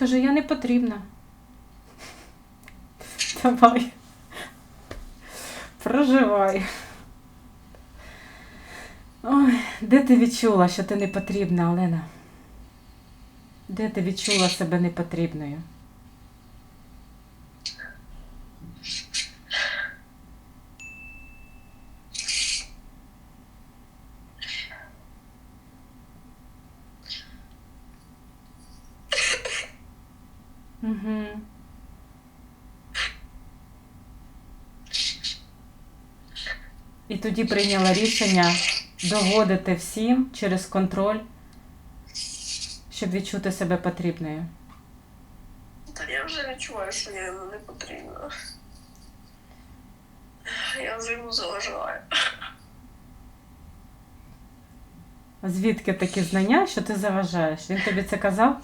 скажи, я не потрібна. Давай. Проживай. Ой, де ти відчула, що ти не потрібна, Олена? Де ти відчула себе непотрібною? Угу. І тоді прийняла рішення доводити всім через контроль, щоб відчути себе потрібною. Та я вже відчуваю, що я йому не потрібна. Я вже йому заважаю. Звідки такі знання, що ти заважаєш? Він тобі це казав?